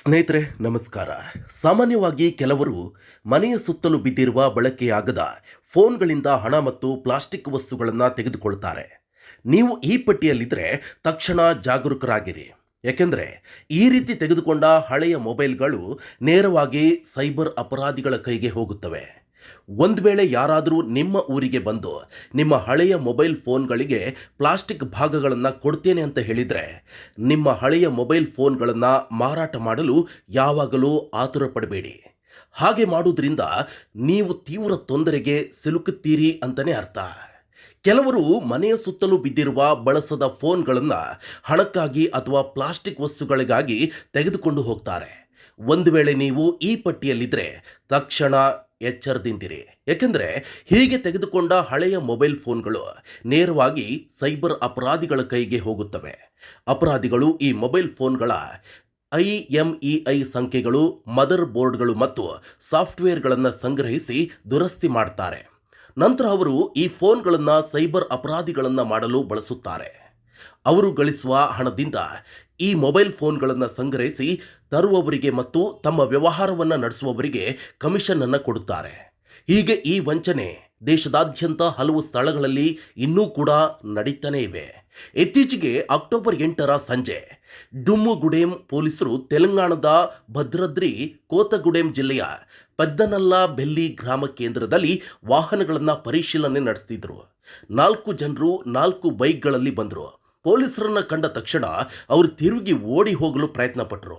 ಸ್ನೇಹಿತರೆ, ನಮಸ್ಕಾರ. ಸಾಮಾನ್ಯವಾಗಿ ಕೆಲವರು ಮನೆಯ ಸುತ್ತಲೂ ಬಿದ್ದಿರುವ ಬಳಕೆಯಾಗದ ಫೋನ್ಗಳಿಂದ ಹಣ ಮತ್ತು ಪ್ಲಾಸ್ಟಿಕ್ ವಸ್ತುಗಳನ್ನು ತೆಗೆದುಕೊಳ್ತಾರೆ. ನೀವು ಈ ಪಟ್ಟಿಯಲ್ಲಿದ್ದರೆ ತಕ್ಷಣ ಜಾಗರೂಕರಾಗಿರಿ. ಯಾಕೆಂದರೆ ಈ ರೀತಿ ತೆಗೆದುಕೊಂಡ ಹಳೆಯ ಮೊಬೈಲ್ಗಳು ನೇರವಾಗಿ ಸೈಬರ್ ಅಪರಾಧಿಗಳ ಕೈಗೆ ಹೋಗುತ್ತವೆ. ಒಂದು ವೇಳೆ ಯಾರಾದರೂ ನಿಮ್ಮ ಊರಿಗೆ ಬಂದು ನಿಮ್ಮ ಹಳೆಯ ಮೊಬೈಲ್ ಫೋನ್ಗಳಿಗೆ ಪ್ಲಾಸ್ಟಿಕ್ ಭಾಗಗಳನ್ನು ಕೊಡ್ತೇನೆ ಅಂತ ಹೇಳಿದರೆ, ನಿಮ್ಮ ಹಳೆಯ ಮೊಬೈಲ್ ಫೋನ್ಗಳನ್ನು ಮಾರಾಟ ಮಾಡಲು ಯಾವಾಗಲೂ ಆತುರ ಪಡಬೇಡಿ. ಹಾಗೆ ಮಾಡುವುದರಿಂದ ನೀವು ತೀವ್ರ ತೊಂದರೆಗೆ ಸಿಲುಕುತ್ತೀರಿ ಅಂತಲೇ ಅರ್ಥ. ಕೆಲವರು ಮನೆಯ ಸುತ್ತಲೂ ಬಿದ್ದಿರುವ ಬಳಸದ ಫೋನ್ಗಳನ್ನು ಹಣಕ್ಕಾಗಿ ಅಥವಾ ಪ್ಲಾಸ್ಟಿಕ್ ವಸ್ತುಗಳಿಗಾಗಿ ತೆಗೆದುಕೊಂಡು ಹೋಗ್ತಾರೆ. ಒಂದು ವೇಳೆ ನೀವು ಈ ಪಟ್ಟಿಯಲ್ಲಿದ್ದರೆ ತಕ್ಷಣ ಎಚ್ಚರದಿಂದಿರಿ. ಏಕೆಂದರೆ ಹೀಗೆ ತೆಗೆದುಕೊಂಡ ಹಳೆಯ ಮೊಬೈಲ್ ಫೋನ್ಗಳು ನೇರವಾಗಿ ಸೈಬರ್ ಅಪರಾಧಿಗಳ ಕೈಗೆ ಹೋಗುತ್ತವೆ. ಅಪರಾಧಿಗಳು ಈ ಮೊಬೈಲ್ ಫೋನ್ಗಳ ಐ ಎಂ ಇ ಐ ಸಂಖ್ಯೆಗಳು, ಮದರ್ ಬೋರ್ಡ್ಗಳು ಮತ್ತು ಸಾಫ್ಟ್ವೇರ್ಗಳನ್ನು ಸಂಗ್ರಹಿಸಿ ದುರಸ್ತಿ ಮಾಡ್ತಾರೆ. ನಂತರ ಅವರು ಈ ಫೋನ್ಗಳನ್ನು ಸೈಬರ್ ಅಪರಾಧಿಗಳನ್ನು ಮಾಡಲು ಬಳಸುತ್ತಾರೆ. ಅವರು ಗಳಿಸುವ ಹಣದಿಂದ ಈ ಮೊಬೈಲ್ ಫೋನ್ಗಳನ್ನು ಸಂಗ್ರಹಿಸಿ ತರುವವರಿಗೆ ಮತ್ತು ತಮ್ಮ ವ್ಯವಹಾರವನ್ನು ನಡೆಸುವವರಿಗೆ ಕಮಿಷನ್ ಅನ್ನು ಕೊಡುತ್ತಾರೆ. ಹೀಗೆ ಈ ವಂಚನೆ ದೇಶದಾದ್ಯಂತ ಹಲವು ಸ್ಥಳಗಳಲ್ಲಿ ಇನ್ನೂ ಕೂಡ ನಡೀತಾನೇ ಇವೆ. ಇತ್ತೀಚೆಗೆ ಅಕ್ಟೋಬರ್ ಎಂಟರ ಸಂಜೆ ಡುಮ್ಮುಗುಡೇಂ ಪೊಲೀಸರು ತೆಲಂಗಾಣದ ಭದ್ರದ್ರಿ ಕೋತಗುಡೇಂ ಜಿಲ್ಲೆಯ ಪದ್ದನಲ್ಲ ಬೆಲ್ಲಿ ಗ್ರಾಮ ಕೇಂದ್ರದಲ್ಲಿ ವಾಹನಗಳನ್ನು ಪರಿಶೀಲನೆ ನಡೆಸ್ತಿದ್ರು. ನಾಲ್ಕು ಜನರು ನಾಲ್ಕು ಬೈಕ್ಗಳಲ್ಲಿ ಬಂದರು. ಪೊಲೀಸರನ್ನ ಕಂಡ ತಕ್ಷಣ ಅವರು ತಿರುಗಿ ಓಡಿ ಹೋಗಲು ಪ್ರಯತ್ನ ಪಟ್ಟರು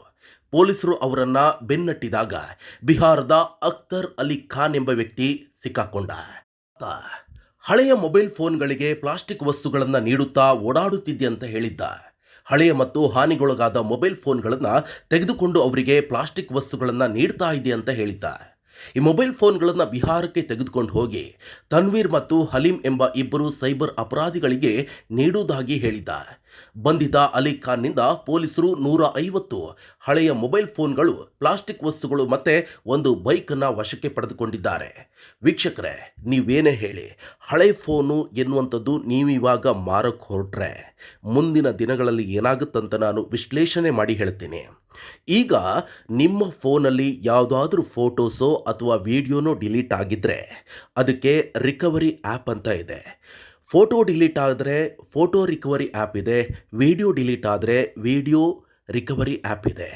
ಪೊಲೀಸರು ಅವರನ್ನು ಬೆನ್ನಟ್ಟಿದಾಗ ಬಿಹಾರದ ಅಖ್ತರ್ ಅಲಿ ಖಾನ್ ಎಂಬ ವ್ಯಕ್ತಿ ಸಿಕ್ಕಾಕೊಂಡ. ಹಳೆಯ ಮೊಬೈಲ್ ಫೋನ್ಗಳಿಗೆ ಪ್ಲಾಸ್ಟಿಕ್ ವಸ್ತುಗಳನ್ನು ನೀಡುತ್ತಾ ಓಡಾಡುತ್ತಿದ್ದೆ ಅಂತ ಹೇಳಿದ್ದ. ಹಳೆಯ ಮತ್ತು ಹಾನಿಗೊಳಗಾದ ಮೊಬೈಲ್ ಫೋನ್ಗಳನ್ನು ತೆಗೆದುಕೊಂಡು ಅವರಿಗೆ ಪ್ಲಾಸ್ಟಿಕ್ ವಸ್ತುಗಳನ್ನು ನೀಡ್ತಾ ಇದೆ ಅಂತ ಹೇಳಿದ್ದ. ಈ ಮೊಬೈಲ್ ಫೋನ್ಗಳನ್ನು ಬಿಹಾರಕ್ಕೆ ತೆಗೆದುಕೊಂಡು ಹೋಗಿ ತನ್ವೀರ್ ಮತ್ತು ಹಲೀಂ ಎಂಬ ಇಬ್ಬರು ಸೈಬರ್ ಅಪರಾಧಿಗಳಿಗೆ ನೀಡುವುದಾಗಿ ಹೇಳಿದ್ದ. ಬಂಧಿತ ಅಲಿ ಖಾನ್ನಿಂದ ಪೊಲೀಸರು ನೂರ ಐವತ್ತು ಹಳೆಯ ಮೊಬೈಲ್ ಫೋನ್ಗಳು, ಪ್ಲಾಸ್ಟಿಕ್ ವಸ್ತುಗಳು ಮತ್ತೆ ಒಂದು ಬೈಕನ್ನು ವಶಕ್ಕೆ ಪಡೆದುಕೊಂಡಿದ್ದಾರೆ. ವೀಕ್ಷಕರೇ, ನೀವೇನೇ ಹೇಳಿ, ಹಳೆ ಫೋನು ಎನ್ನುವಂಥದ್ದು ನೀವಿವಾಗ ಮಾರಕ್ಕೆ ಹೊರಟ್ರೆ, ಮುಂದಿನ ದಿನಗಳಲ್ಲಿ ಏನಾಗುತ್ತಂತ ನಾನು ವಿಶ್ಲೇಷಣೆ ಮಾಡಿ ಹೇಳ್ತೀನಿ. ಈಗ ನಿಮ್ಮ ಫೋನಲ್ಲಿ ಯಾವುದಾದ್ರೂ ಫೋಟೋಸೋ ಅಥವಾ ವಿಡಿಯೋನೋ ಡಿಲೀಟ್ ಆಗಿದ್ದರೆ ಅದಕ್ಕೆ ರಿಕವರಿ ಆ್ಯಪ್ ಅಂತ ಇದೆ. ಫೋಟೋ ಡಿಲೀಟ್ ಆದರೆ ಫೋಟೋ ರಿಕವರಿ ಆ್ಯಪ್ ಇದೆ, ವಿಡಿಯೋ ಡಿಲೀಟ್ ಆದರೆ ವಿಡಿಯೋ ರಿಕವರಿ ಆ್ಯಪ್ ಇದೆ.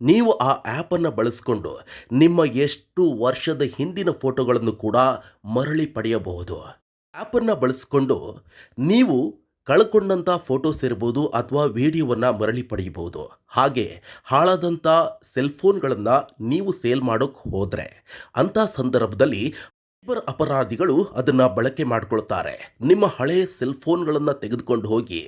ನೀವು ಆ ಆ್ಯಪನ್ನು ಬಳಸಿಕೊಂಡು ನಿಮ್ಮ ಎಷ್ಟು ವರ್ಷದ ಹಿಂದಿನ ಫೋಟೋಗಳನ್ನು ಕೂಡ ಮರಳಿ ಪಡೆಯಬಹುದು. ಆ್ಯಪನ್ನು ಬಳಸಿಕೊಂಡು ನೀವು ಕಳ್ಕೊಂಡಂಥ ಫೋಟೋಸ್ ಇರ್ಬೋದು ಅಥವಾ ವಿಡಿಯೋವನ್ನು ಮರಳಿ ಪಡೆಯಬಹುದು. ಹಾಗೆ ಹಾಳಾದಂಥ ಸೆಲ್ಫೋನ್ಗಳನ್ನು ನೀವು ಸೇಲ್ ಮಾಡೋಕ್ಕೆ ಹೋದರೆ ಅಂಥ ಸಂದರ್ಭದಲ್ಲಿ ಸೈಬರ್ ಅಪರಾಧಿಗಳು ಅದನ್ನು ಬಳಕೆ ಮಾಡಿಕೊಳ್ತಾರೆ. ನಿಮ್ಮ ಹಳೆಯ ಸೆಲ್ಫೋನ್ಗಳನ್ನು ತೆಗೆದುಕೊಂಡು ಹೋಗಿ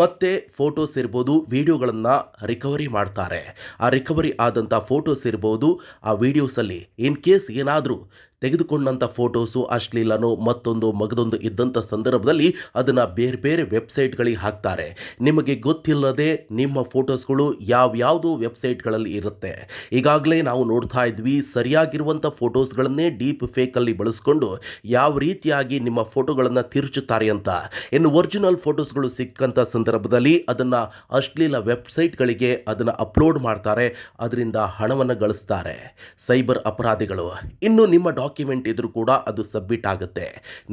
ಮತ್ತೆ ಫೋಟೋಸ್ ಇರ್ಬೋದು ವಿಡಿಯೋಗಳನ್ನು ರಿಕವರಿ ಮಾಡ್ತಾರೆ. ಆ ರಿಕವರಿ ಆದಂಥ ಫೋಟೋಸ್ ಇರ್ಬೋದು ಆ ವಿಡಿಯೋಸಲ್ಲಿ ಇನ್ ಕೇಸ್ ಏನಾದರೂ ತೆಗೆದುಕೊಂಡಂಥ ಫೋಟೋಸು ಅಶ್ಲೀಲನೋ ಮತ್ತೊಂದು ಮಗದೊಂದು ಇದ್ದಂಥ ಸಂದರ್ಭದಲ್ಲಿ ಅದನ್ನು ಬೇರೆ ಬೇರೆ ವೆಬ್ಸೈಟ್ಗಳಿಗೆ ಹಾಕ್ತಾರೆ. ನಿಮಗೆ ಗೊತ್ತಿಲ್ಲದೆ ನಿಮ್ಮ ಫೋಟೋಸ್ಗಳು ಯಾವ್ಯಾವುದು ವೆಬ್ಸೈಟ್ಗಳಲ್ಲಿ ಇರುತ್ತೆ. ಈಗಾಗಲೇ ನಾವು ನೋಡ್ತಾ ಇದ್ವಿ ಸರಿಯಾಗಿರುವಂಥ ಫೋಟೋಸ್ಗಳನ್ನೇ ಡೀಪ್ ಫೇಕಲ್ಲಿ ಬಳಸ್ಕೊಂಡು ಯಾವ ರೀತಿಯಾಗಿ ನಿಮ್ಮ ಫೋಟೋಗಳನ್ನು ತಿರುಚುತ್ತಾರೆ ಅಂತ. ಇನ್ನು ಒರಿಜಿನಲ್ ಫೋಟೋಸ್ಗಳು ಸಿಕ್ಕಂಥ ಸಂದರ್ಭದಲ್ಲಿ ಅದನ್ನು ಅಶ್ಲೀಲ ವೆಬ್ಸೈಟ್ಗಳಿಗೆ ಅದನ್ನು ಅಪ್ಲೋಡ್ ಮಾಡ್ತಾರೆ. ಅದರಿಂದ ಹಣವನ್ನು ಗಳಿಸ್ತಾರೆ. ಸೈಬರ್ ಅಪರಾಧಿಗಳು. ಇನ್ನು ನಿಮ್ಮ ಡಾಕ್ಯುಮೆಂಟ್ ಇದ್ರೂ ಕೂಡ ಅದು ಸಬ್ಮಿಟ್ ಆಗುತ್ತೆ.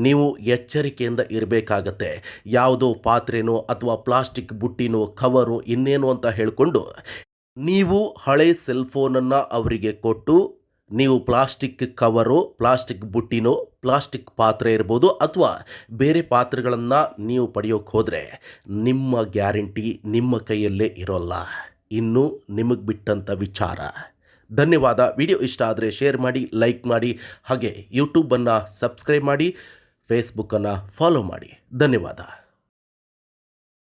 ನೀವು ಎಚ್ಚರಿಕೆಯಿಂದ ಇರಬೇಕಾಗತ್ತೆ. ಯಾವುದೋ ಪಾತ್ರೆನೋ ಅಥವಾ ಪ್ಲಾಸ್ಟಿಕ್ ಬುಟ್ಟಿನೋ ಕವರು ಇನ್ನೇನು ಅಂತ ಹೇಳಿಕೊಂಡು ನೀವು ಹಳೆ ಸೆಲ್ ಫೋನನ್ನು ಅವರಿಗೆ ಕೊಟ್ಟು, ನೀವು ಪ್ಲಾಸ್ಟಿಕ್ ಕವರು ಪ್ಲಾಸ್ಟಿಕ್ ಬುಟ್ಟಿನೋ ಪ್ಲಾಸ್ಟಿಕ್ ಪಾತ್ರೆ ಇರ್ಬೋದು ಅಥವಾ ಬೇರೆ ಪಾತ್ರೆಗಳನ್ನು ನೀವು ಪಡೆಯೋಕ್ಕೆ ಹೋದರೆ ನಿಮ್ಮ ಗ್ಯಾರಂಟಿ ನಿಮ್ಮ ಕೈಯಲ್ಲೇ ಇರೋಲ್ಲ. ಇನ್ನು ನಿಮಗೆ ಬಿಟ್ಟಂಥ ವಿಚಾರ. ಧನ್ಯವಾದ. ವಿಡಿಯೋ ಇಷ್ಟ ಆದರೆ ಶೇರ್ ಮಾಡಿ, ಲೈಕ್ ಮಾಡಿ, ಹಾಗೆ ಯೂಟ್ಯೂಬನ್ನು ಸಬ್ಸ್ಕ್ರೈಬ್ ಮಾಡಿ ಫೇಸ್ಬುಕ್ಕನ್ನು ಫಾಲೋ ಮಾಡಿ. ಧನ್ಯವಾದ.